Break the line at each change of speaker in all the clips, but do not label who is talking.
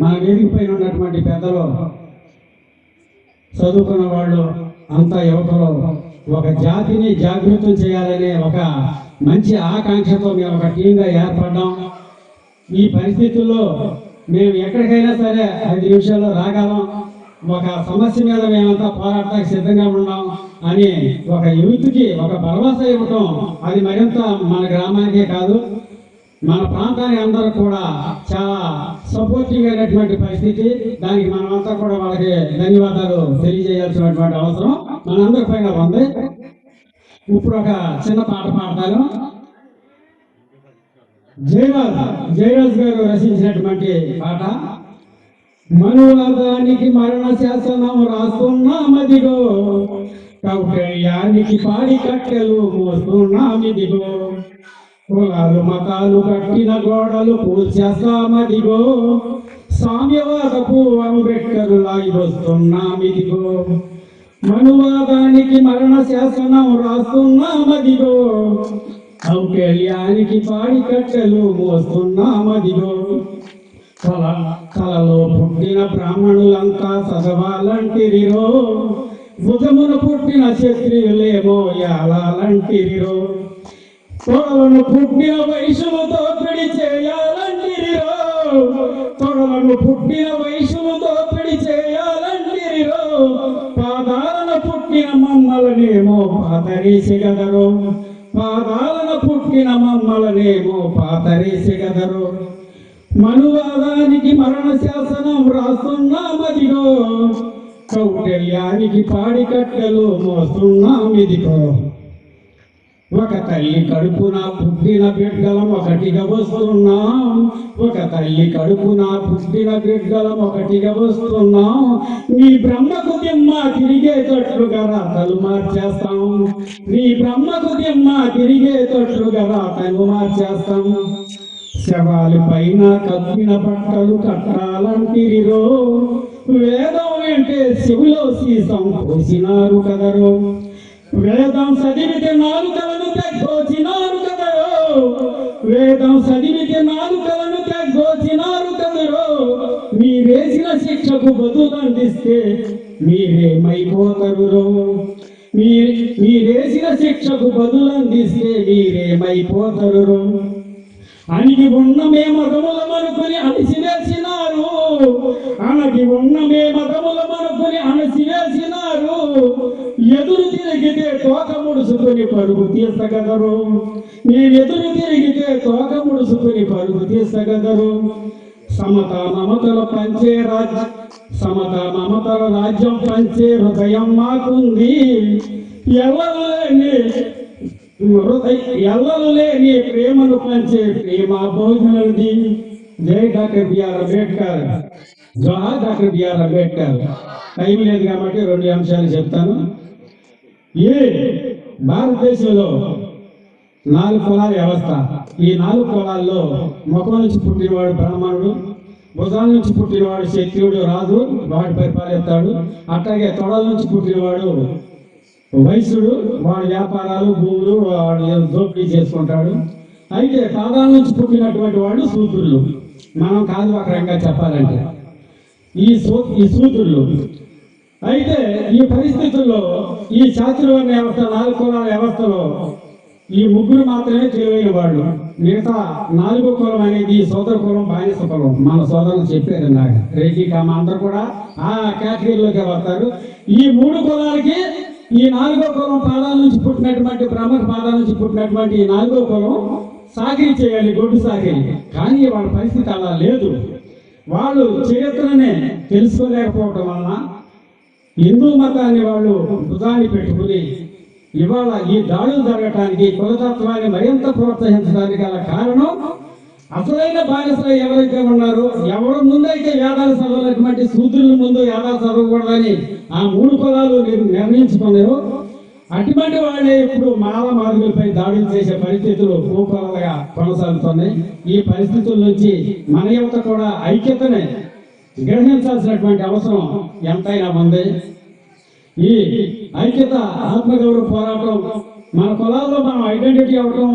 మా వేదిక పైన ఉన్నటువంటి పెద్దలు చదువుకున్న వాళ్ళు అంతా యువకులు ఒక జాతిని జాగృతం చేయాలనే ఒక మంచి ఆకాంక్షతో మేము ఒక టీంగా ఏర్పడ్డాం. ఈ పరిస్థితుల్లో మేము ఎక్కడికైనా సరే ఐదు నిమిషాల్లో రాగలం. ఒక సమస్య మీద మేమంతా పోరాటానికి సిద్ధంగా ఉన్నాం అని ఒక యూత్కి ఒక భరోసా ఇవ్వటం అది మరింత మన గ్రామానికే కాదు. మన ప్రాంతానికి అందరూ కూడా చాలా సపోర్టివ్ అయినటువంటి పరిస్థితి. దానికి మనమంతా కూడా వాళ్ళకి ధన్యవాదాలు తెలియజేయాల్సినటువంటి అవసరం. మనందరి పైన ఉంది. ఇప్పుడు ఒక చిన్న పాట పాడతాను. జయరాజ్ జయరాజ్ గారు రచించినటువంటి పాట. మనువాదానికి మరణ శాసనం రాస్తున్నామదిగో కౌటల్యానికి పాడి కట్టెలు మోస్తున్నామిదిగో కులాలు మతాలు కట్టిన గోడలు పూర్చేస్తామదిగో. సామ్యవాదపు అనుబెట్టరు లాగివస్తున్నామిదిగో మనువాదానికి మరణ శాసనం రాస్తున్నామదిగో. కౌటల్యానికి పాడి కట్టెలు మోస్తున్నామదిగో. కల కలలో పుట్టిన బ్రాహ్మణులంతా చదవాలంటిరిరో. భుజమున పుట్టిన క్షత్రియులేమో యాలాలంటిరిరో. తొడలను పుట్టిన వయసులతో పిడి చేయాలంటిరిరో. తొడలను పుట్టిన వయసులతో పిడి చేయాలంటిరిరో. పాదాలన పుట్టిన మమ్మలనేమో పాతరేసిగదరు పాదాలన పుట్టిన మమ్మలనేమో పాతరేసిగదరు మనువాదానికి మరణ శాసనం రాస్తున్నామదిగో కౌటల్యానికి పాడి కట్టెలు మోస్తున్నామిదిగో ఒక తల్లి కడుపున పుట్టిన బిడ్డలం ఒకటిగా వస్తున్నాం. ఒక తల్లి కడుపున పుట్టిన బిడ్డలం ఒకటిగా వస్తున్నాం. నీ బ్రహ్మకు దిమ్మ తిరిగేటట్లుగా రాతలు మార్చేస్తాం. నీ బ్రహ్మకు దిమ్మ తిరిగేటట్లుగా రాతలు మార్చేస్తాం. శవాలు పైన కప్పిన బట్టలు కట్టాలంటిరిరో. వేదం అంటే శివులో సీసం పోసినారు కదరో. వేదం చదివితే నాలుకలను తెగ్గోచినారు కదరో వేదం చదివితే నాలుకలను తెగ్గోచినారు కదరో మీరేసిన శిక్షకు బదులు అందిస్తే మీరేమైపోతరురో మీరు మీరేసిన శిక్షకు బదులు అందిస్తే మీరేమైపోతరురో అణిగి ఉన్న మే మగములమనుకుని అణిసివేసినారు అణగి ఉన్న మే మగములమనుకుని అణిసివేసినారు ఎదురు తిరిగితే తోక ముడుసుకుని పరుగు తీసగదరు. నేను ఎదురు తిరిగితే తోక ముడుసుకుని పరుగు తీసగదరు. సమత మమతల పంచే రాజ్య సమత మమతల రాజ్యం పంచే హృదయం మాకుంది. ఎవరు లేని హృదయ ప్రేమను పంచే ప్రేమ భోజనది జై డాక్టర్ బిఆర్ అంబేద్కర్. జోహార్ doctor B R Ambedkar. Time లేదు కాబట్టి రెండు అంశాలు చెప్తాను. ఏ భారతదేశంలో నాలుగు కులాల వ్యవస్థ. ఈ నాలుగు కులాల్లో ముఖం నుంచి పుట్టినవాడు బ్రాహ్మణుడు భుజాల నుంచి పుట్టినవాడు క్షత్రియుడు రాజు వాడి పరిపాలిస్తాడు. అట్లాగే తొడల నుంచి పుట్టినవాడు వైశ్యుడు వాడి వ్యాపారాలు భూములు వాడు దోపిడీ చేసుకుంటాడు. అయితే పాదాల నుంచి పుట్టినటువంటి వాళ్ళు సూత్రులు మనం కాదు ఒక రకంగా చెప్పాలంటే. ఈ సూ ఈ సూత్రులు అయితే ఈ పరిస్థితుల్లో ఈ శాస్త్రవర్ణ వ్యవస్థ నాలుగు కులాల వ్యవస్థలో ఈ ముగ్గురు మాత్రమే తెలివైన వాళ్ళు. మిగతా నాలుగో కులం అనేది ఈ సోదర కులం బానిస కులం. మన సోదరులు చెప్పారు నాకు రెడ్డి కామ అందరూ కూడా ఆ కేటగిరీలోకి వస్తారు. ఈ మూడు కులాలకి ఈ నాలుగో కులం పాదాల నుంచి పుట్టినటువంటి బ్రహ్మ పాదాల నుంచి పుట్టినటువంటి ఈ నాలుగో కులం సాగిరి చేయాలి గొడ్డు సాగిరి. కానీ వాళ్ళ పరిస్థితి అలా లేదు. వాళ్ళు చరిత్రనే తెలుసుకోలేకపోవటం వలన హిందూ మతాన్ని వాళ్ళు భుజాన్ని పెట్టుకుని ఇవాళ ఈ దాడులు జరగటానికి కులతత్వాన్ని మరింత ప్రోత్సహించడానికి గల కారణం అసలైన బానిసలు ఎవరైతే ఉన్నారో ఎవరు ముందైతే వేదాలు చదవనటువంటి సూత్రుల ముందు వేదాలు చదవకూడదని ఆ మూడు పదాలు నేను నిర్ణయించుకున్నారు అటువంటి వాళ్ళే ఇప్పుడు మాల మార్గులపై దాడులు చేసే పరిస్థితులు భూపాలుగా కొనసాగుతున్నాయి. ఈ పరిస్థితుల నుంచి మన యువత కూడా ఐక్యతనే గ్రహించాల్సినటువంటి అవసరం ఎంతైనా ఉంది. ఈ ఐక్యత ఆత్మగౌరవ పోరాటం మన కులాల్లో మనం ఐడెంటిటీ అవ్వటం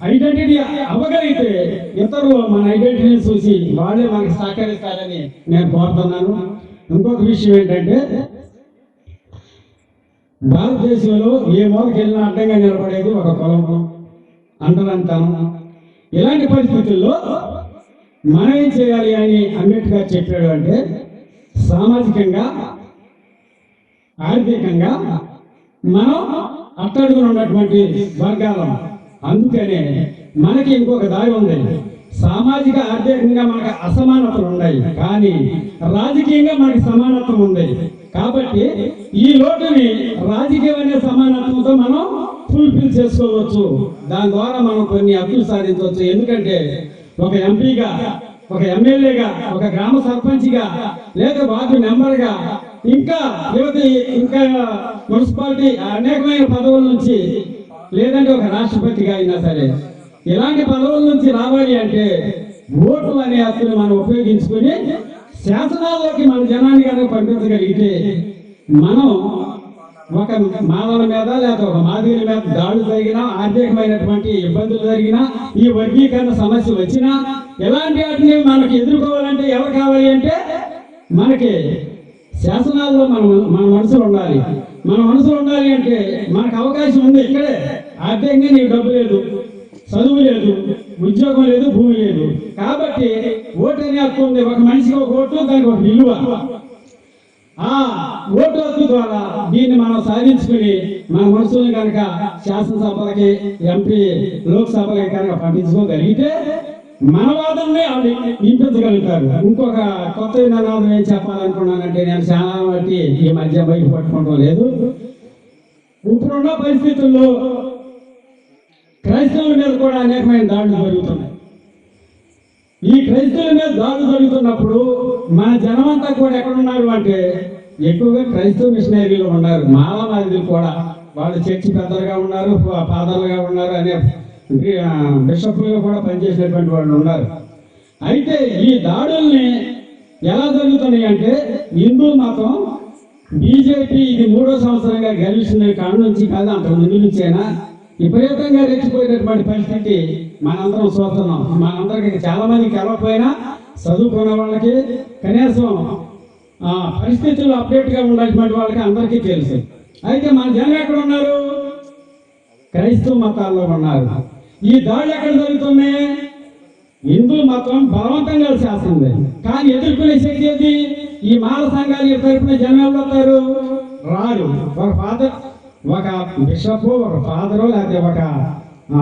ఐడెంటిటీ అవ్వగలిగితే ఇతరులు మన ఐడెంటిటీని చూసి వాళ్ళే మనకు సహకరిస్తారని నేను కోరుతున్నాను. ఇంకొక విషయం ఏంటంటే భారతదేశంలో ఏ మూలకి వెళ్ళినా అడ్డంగా నిలబడేది ఒక కులం అంటనంతనం ఇలాంటి పరిస్థితుల్లో మనం ఏం చేయాలి అని అంబేద్కర్ చెప్పాడు అంటే సామాజికంగా ఆర్థికంగా మనం అట్టడుగున ఉన్నటువంటి వర్గాలను అందుకనే మనకి ఇంకొక దారి ఉంది. సామాజిక ఆర్థికంగా మనకు అసమానతలు ఉన్నాయి. కానీ రాజకీయంగా మనకి సమానత్వం ఉంది. కాబట్టి ఈ లోటుని రాజకీయం అనే సమానత్వంతో మనం ఫుల్ఫిల్ చేసుకోవచ్చు. దాని ద్వారా మనం కొన్ని అభివృద్ధి సాధించవచ్చు. ఎందుకంటే ఒక ఎంపీగా ఒక ఎమ్మెల్యేగా ఒక గ్రామ సర్పంచ్గా లేక వార్డు మెంబర్గా ఇంకా లేకపోతే ఇంకా మున్సిపాలిటీ అనేకమైన పదవుల నుంచి లేదంటే ఒక రాష్ట్రపతిగా అయినా సరే ఇలాంటి పదవుల నుంచి రావాలి అంటే ఓటు అనే హక్కుని మనం ఉపయోగించుకుని శాసనాల్లోకి మన జనాన్ని కనుక పంపించగలిగితే మనం ఒక మానవుల మీద లేదా ఒక మాదిరి మీద దాడులు జరిగినా ఆర్థికమైనటువంటి ఇబ్బందులు జరిగినా ఈ వర్గీకరణ సమస్య వచ్చినా ఎలాంటి వాటిని మనకి ఎదుర్కోవాలంటే ఎవరు కావాలి అంటే మనకి శాసనాల్లో మన మన మనసులు ఉండాలి. మన మనసులో ఉండాలి అంటే మనకు అవకాశం ఉంది ఇక్కడే. ఆర్థికంగా నీకు డబ్బు లేదు చదువు లేదు ఉద్యోగం లేదు భూమి లేదు. కాబట్టి ఓటు అనే హక్కు ఉంది ఒక మనిషికి ఒక ఓటు దానికి ఒక విలువ. ఆ ఓటు హక్కు ద్వారా దీన్ని మనం సాధించుకుని మన మనసులను కనుక శాసనసభలకి ఎంపీ లోక్సభలకి కనుక పంపించుకోగలిగితే మన వాదనే వాళ్ళు వినిపించగలుగుతారు ఇంకొక కొత్త విధానం ఏం చెప్పాలనుకున్నానంటే నేను చాలా బట్టి ఈ మధ్య బయట పట్టుకోవడం లేదు. ఇప్పుడున్న పరిస్థితుల్లో క్రైస్తవుల మీద కూడా అనేకమైన దాడులు జరుగుతున్నాయి. ఈ క్రైస్తవుల మీద దాడులు జరుగుతున్నప్పుడు మన జనమంతా కూడా ఎక్కడ ఉన్నారు అంటే ఎక్కువగా క్రైస్తవ మిషనరీలు ఉన్నారు. మాలమాదిలు కూడా వాళ్ళు చర్చి పెద్దలుగా ఉన్నారు ఫాదర్లుగా ఉన్నారు అనే బిషప్లుగా కూడా పనిచేసినటువంటి వాళ్ళు ఉన్నారు. అయితే ఈ దాడుల్ని ఎలా జరుగుతున్నాయి అంటే హిందూ మతం బీజేపీ ఇది మూడో సంవత్సరంగా గెలిచిన కాడ నుంచి కాదు అంత ముందు నుంచైనా విపరీతంగా రెచ్చిపోయినటువంటి పరిస్థితి మనందరం చూస్తున్నాం. మనందరికి చాలా మంది కలవకపోయినా చదువుకున్న వాళ్ళకి కనీసం పరిస్థితులు పరిస్థితుల్లో అప్డేట్గా ఉన్నటువంటి వాళ్ళకి అందరికీ తెలుసు. అయితే మన జనం ఎక్కడ ఉన్నారు? క్రైస్తవ మతాల్లో ఉన్నారు. ఈ దాడులు ఎక్కడ జరుగుతున్నాయి? హిందూ మతం బలవంతంగా చేస్తుంది. కానీ ఎదుర్కొనే శక్తి ఏది ఈ మాల సంఘాలు తరపున జనం ఎవరు రారు. ఒక ఫాదర్ ఒక బిషప్ ఒక ఫాదరు లేకపోతే ఒక ఆ,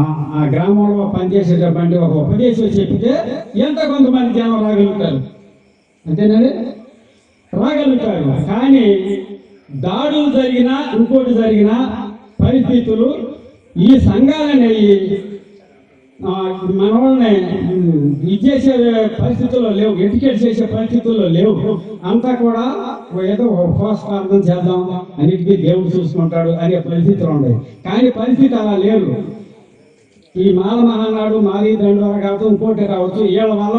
గ్రామంలో పనిచేసేటటువంటి ఒక ఉపదేశం చెప్తే ఎంత కొంతమంది జనం రాగలుగుతారు? అంతేనండి? రాగలుగుతారు. కానీ దాడులు జరిగినా ఇంకోటి జరిగినా పరిస్థితులు ఈ సంఘాలనేవి మనల్ని ఇది చేసే పరిస్థితుల్లో లేవు ఎడ్యుకేట్ చేసే పరిస్థితుల్లో లేవు. అంతా కూడా ఏదో ఉపవాసకార్థం చేద్దాం అన్నిటికీ దేవుడు చూసుకుంటాడు అనే పరిస్థితులు ఉన్నాయి. కానీ పరిస్థితి అలా లేదు. ఈ మాల మహానాడు మాది దండవర కావచ్చు ఇంకోటి రావచ్చు. వీళ్ళ వల్ల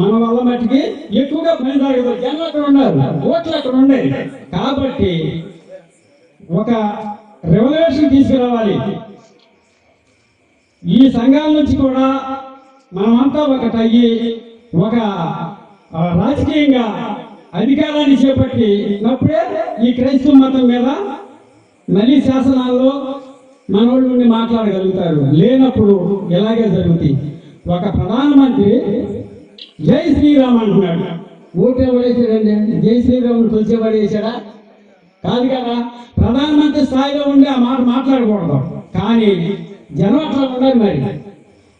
మన వల్ల మట్టికి ఎక్కువగా పని జరగదు. జనం అక్కడ ఉన్నారు. ఓట్లు అక్కడ ఉండేవి కాబట్టి ఒక రెవల్యూషన్ తీసుకురావాలి. ఈ సంఘాల నుంచి కూడా మనమంతా ఒకటయ్యి ఒక రాజకీయంగా అధికారాన్ని చేపట్టినప్పుడే ఈ క్రైస్తవ మతం మీద మళ్ళీ శాసనాల్లో మనోళ్ళు ఉండి మాట్లాడగలుగుతారు. లేనప్పుడు ఇలాగే జరుగుతాయి? ఒక ప్రధానమంత్రి జై శ్రీరామ్ అంటున్నాడు. ఓటే పడేసాడండి జై శ్రీరాముడు తొలిచే పడేసాడా కాదు కదా ప్రధానమంత్రి స్థాయిలో ఉండి ఆ మాట మాట్లాడకూడదు. కానీ జనం అట్లా ఉండాలి మరి.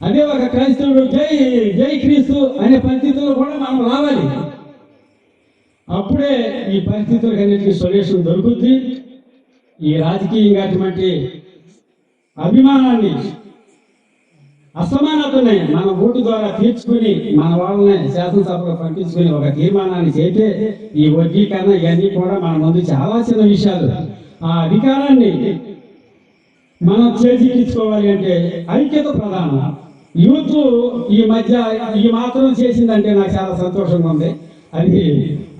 అదే ఒక క్రైస్తవుడు జై జై క్రీస్తు అనే పరిస్థితుల్లో కూడా మనం రావాలి. అప్పుడే ఈ పరిస్థితులకు అన్నిటికీ సొల్యూషన్ దొరుకుద్ది. ఈ రాజకీయంగా అటువంటి అభిమానాన్ని అసమానతని మన ఓటు ద్వారా తీర్చుకుని మన వాళ్ళని శాసనసభలో పంపించుకుని ఒక తీర్మానాన్ని చేస్తే ఈ వర్గీకరణ ఇవన్నీ కూడా మన ముందు చాలా చిన్న విషయాలు. ఆ అధికారాన్ని మనం చేజిక్కించుకోవాలి అంటే ఐక్యత ప్రధానం. యూత్ ఈ మధ్య ఈ మాత్రం చేసిందంటే నాకు చాలా సంతోషంగా ఉంది. అది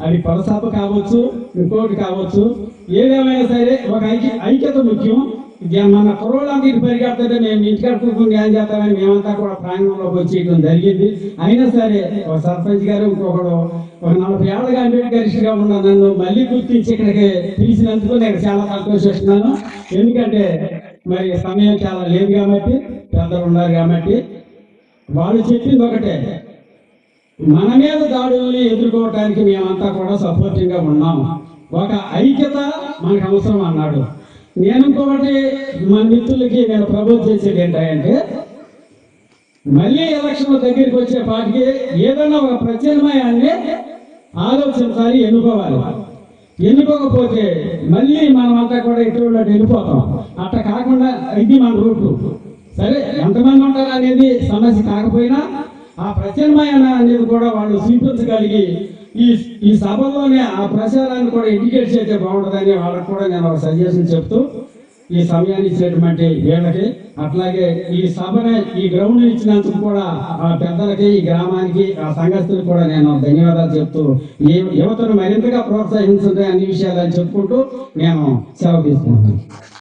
అది పరసాప కావచ్చు ఇంకోటి కావచ్చు ఏదేమైనా సరే ఒక ఐక్య ఐక్యత ముఖ్యం. ఇక మన కుర్రోళ్ళందరికీ పరిగెడుతుంటే మేము ఇంటికాడ కూర్చొని ఏం చేస్తామని మేమంతా కూడా ప్రాంగణంలోకి వచ్చేయడం జరిగింది. అయినా సరే ఒక సర్పంచ్ గారు ఇంకొకడు ఒక నలభై ఏళ్ళగా అంబేద్కరిస్ట్గా ఉన్న నన్ను మళ్ళీ గుర్తించి ఇక్కడికి పిలిచినందుకు నేను చాలా సంతోషిస్తున్నాను. ఎందుకంటే మరి సమయం చాలా లేదు కాబట్టి పెద్దలు ఉన్నారు కాబట్టి వాళ్ళు చెప్పింది ఒకటే. మన మీద దాడుల్ని ఎదుర్కోవటానికి మేమంతా కూడా సపోర్టింగ్గా ఉన్నాము. ఉన్నాం ఒక ఐక్యత మనకు అవసరం అన్నాడు. నేను ఇంకొకటి మన మిత్రులకి నేను ప్రపోజ్ చేసేది ఏంటంటే మళ్ళీ ఎలక్షన్ దగ్గరికి వచ్చే పాటికి ఏదైనా ఒక ప్రత్యామ్నాయాన్ని ఆలోచించాలి ఎన్నుకోవాలి. ఎన్నుకోకపోతే మళ్ళీ మనం అంతా కూడా ఇటువంటి వెళ్ళిపోతాం. అట్ట కాకుండా ఇది మన రూట్. సరే ఎంతమంది ఉంటారు అనేది సమస్య కాకపోయినా ఆ ప్రత్యామ్నాయాన్ని అనేది కూడా వాళ్ళు స్వీకరించగలిగి ఈ ఈ సభలోనే ఆ ప్రచారాన్ని కూడా ఇండికేట్ చేస్తే బాగుంటుందని వాళ్ళకి కూడా నేను ఒక సజెషన్ చెప్తూ ఈ సమయాన్ని ఇచ్చేటువంటి వీళ్ళకి అట్లాగే ఈ సభని ఈ గ్రౌండ్ ఇచ్చినందుకు కూడా ఆ పెద్దలకి ఈ గ్రామానికి ఆ సంఘస్థులకు కూడా నేను ధన్యవాదాలు చెప్తూ ఈ యువతను మరింతగా ప్రోత్సహించండి అన్ని విషయాలు అని చెప్పుకుంటూ నేను సెలవు తీసుకుంటాను